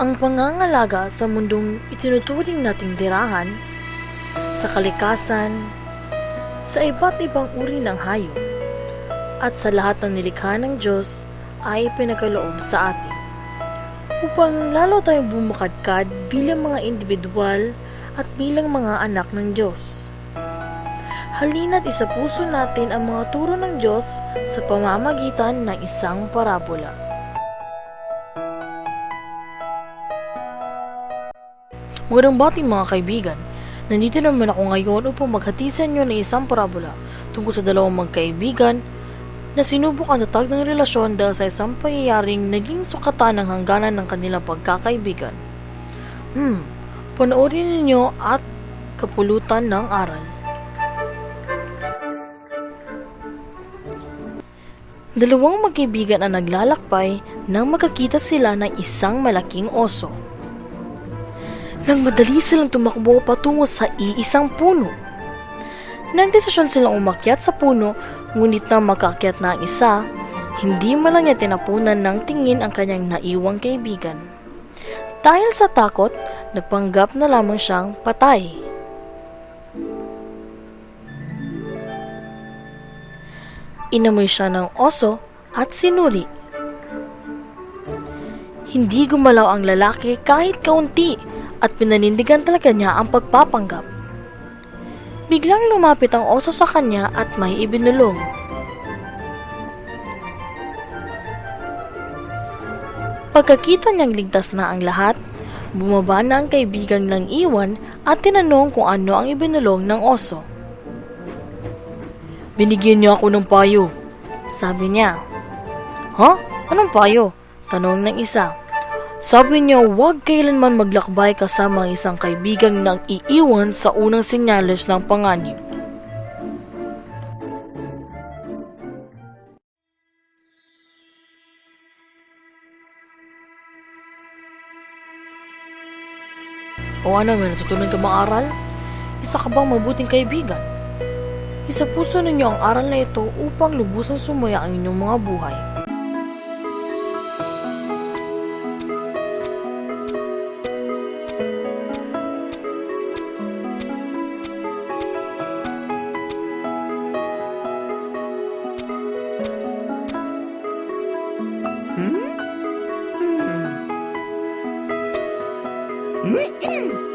Ang pangangalaga sa mundong itinuturing nating dirahan, sa kalikasan, sa iba't ibang uri ng hayop, at sa lahat ng nilikha ng Diyos ay pinagkaloob sa atin. Upang lalo tayong bumakadkad bilang mga individual at bilang mga anak ng Diyos. Halina't isa puso natin ang mga turo ng Diyos sa pamamagitan ng isang parabola. Magandang bati mga kaibigan. Nandito naman ako ngayon upang maghati sa inyo ng isang parabola tungkol sa dalawang magkaibigan na sinubok ang tatag ng relasyon dahil sa isang pangyayaring naging sukatan ng hangganan ng kanilang pagkakaibigan. Hmm, panoorin ninyo at kapulutan ng aral. Dalawang magkaibigan ang naglalakbay nang makakita sila ng isang malaking oso. Nang madali silang tumakbo patungo sa iisang puno. Nagdesisyon silang umakyat sa puno, ngunit nang makakyat na ang isa, hindi man lang niya tinapunan ng tingin ang kanyang naiwang kaibigan. Dahil sa takot, nagpanggap na lamang siyang patay. Inamoy siya ng oso at sinuri. Hindi gumalaw ang lalaki kahit kaunti at pinanindigan talaga niya ang pagpapanggap. Biglang lumapit ang oso sa kanya at may ibinulong. Pagkakita niyang ligtas na ang lahat, bumaba na ang kaibigang lang iwan at tinanong kung ano ang ibinulong ng oso. Binigyan niya ako ng payo. Sabi niya. Ha? Anong payo? Tanong ng isa. Sabi niya huwag kailanman maglakbay kasama ang isang kaibigang nang iiwan sa unang senyales ng panganib. O ano, may natutunan ka bang aral? Isa ka bang mabuting kaibigan? Isa puso ninyo ang aral na ito upang lubusang sumaya ang inyong mga buhay. Hmm?